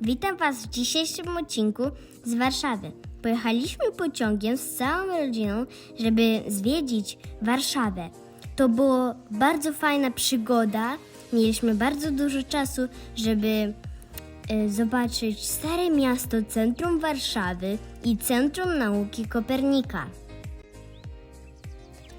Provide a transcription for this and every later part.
Witam Was w dzisiejszym odcinku z Warszawy. Pojechaliśmy pociągiem z całą rodziną, żeby zwiedzić Warszawę. To była bardzo fajna przygoda. Mieliśmy bardzo dużo czasu, żeby e, zobaczyć Stare Miasto, centrum Warszawy i Centrum Nauki Kopernika.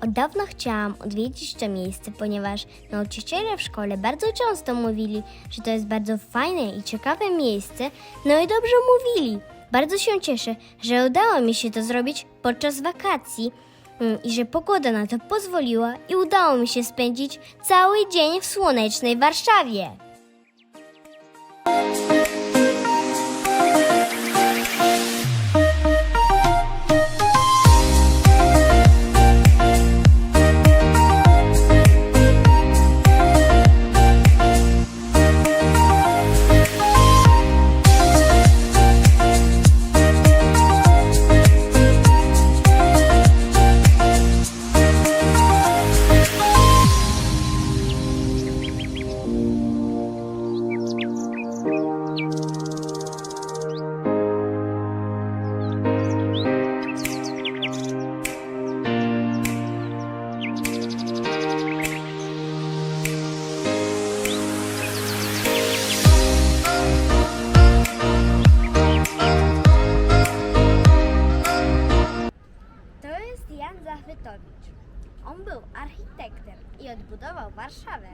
Od dawna chciałam odwiedzić to miejsce, ponieważ nauczyciele w szkole bardzo często mówili, że to jest bardzo fajne i ciekawe miejsce, no i dobrze mówili. Bardzo się cieszę, że udało mi się to zrobić podczas wakacji mm, i że pogoda na to pozwoliła i udało mi się spędzić cały dzień w słonecznej Warszawie. Warszawę.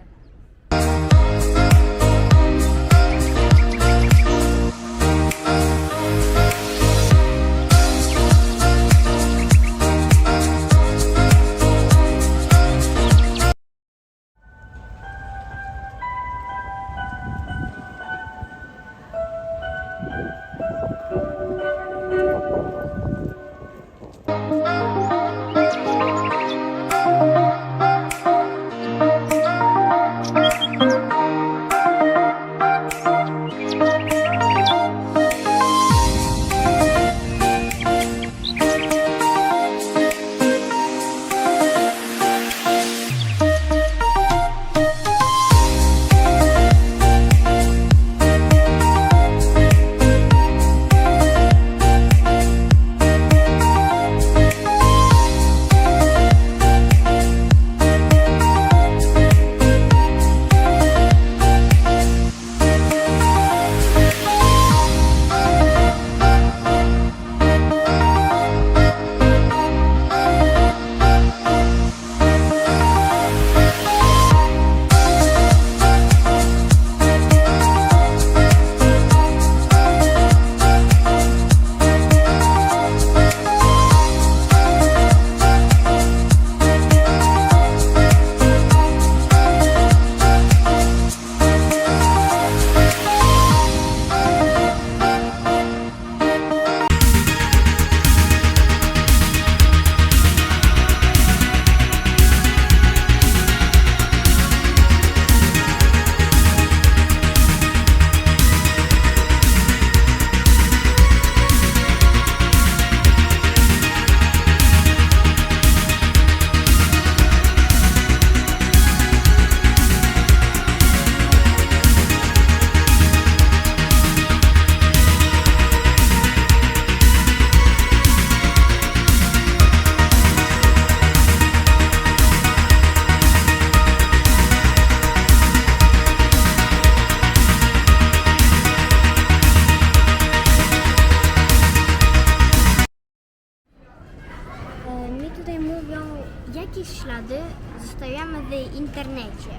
Internecie.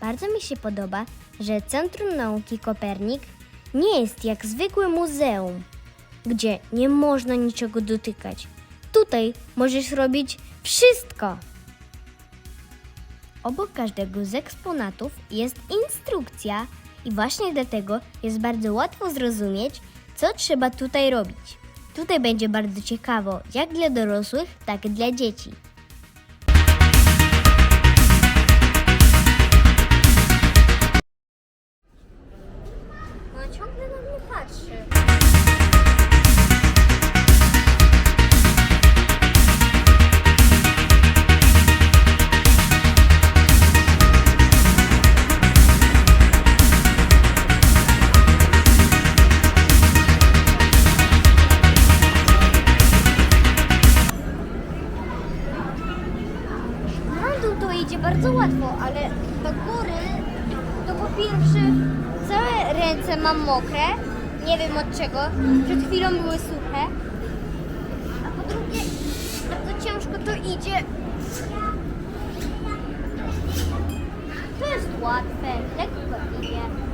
Bardzo mi się podoba, że Centrum Nauki Kopernik nie jest jak zwykłe muzeum, gdzie nie można niczego dotykać. Tutaj możesz robić wszystko. Obok każdego z eksponatów jest instrukcja i właśnie dlatego jest bardzo łatwo zrozumieć, co trzeba tutaj robić. Tutaj będzie bardzo ciekawo, jak dla dorosłych, tak i dla dzieci. Mam mokre, nie wiem od czego, przed chwilą były suche, a po drugie bardzo ciężko to idzie. To jest łatwe, lekko idzie.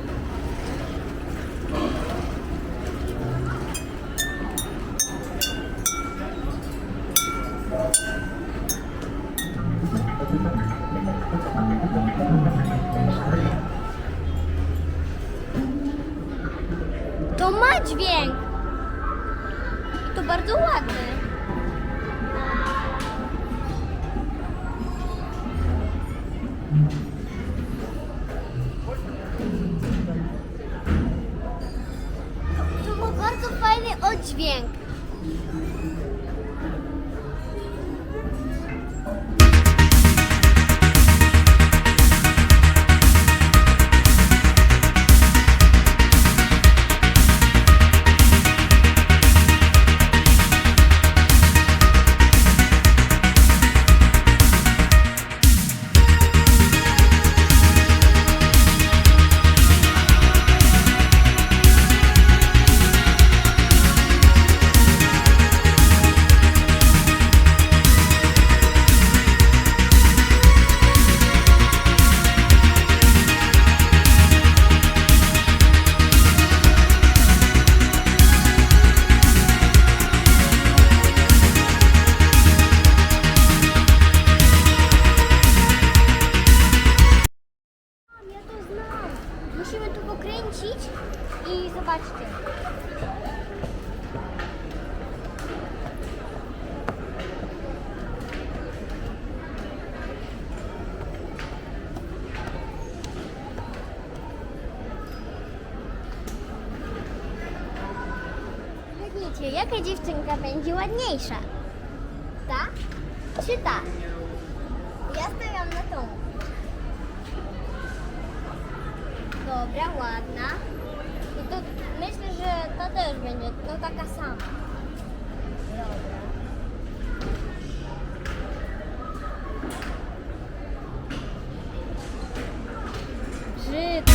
To ma dźwięk. I to bardzo ładny. Zobaczcie. Zgadnijcie, jaka dziewczynka będzie ładniejsza? Ta czy ta? Ja stawiam na tą. Dobra, ładna. To myślę, że ta też będzie no taka sama. Dobra. Brzydka.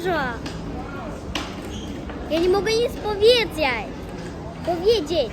Боже! Я не могу не поведать! Поведеть!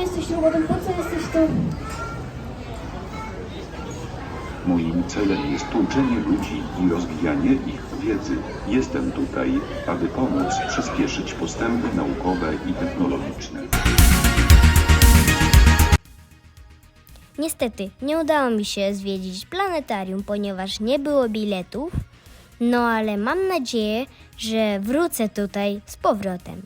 Jesteś robotem? Po co jesteś tu? Moim celem jest uczenie ludzi i rozwijanie ich wiedzy. Jestem tutaj, aby pomóc przyspieszyć postępy naukowe i technologiczne. Niestety, nie udało mi się zwiedzić planetarium, ponieważ nie było biletów. No ale mam nadzieję, że wrócę tutaj z powrotem.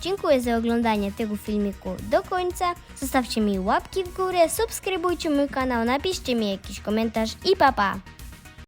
Dziękuję za oglądanie tego filmiku do końca. Zostawcie mi łapki w górę, subskrybujcie mój kanał, napiszcie mi jakiś komentarz i papa. Pa.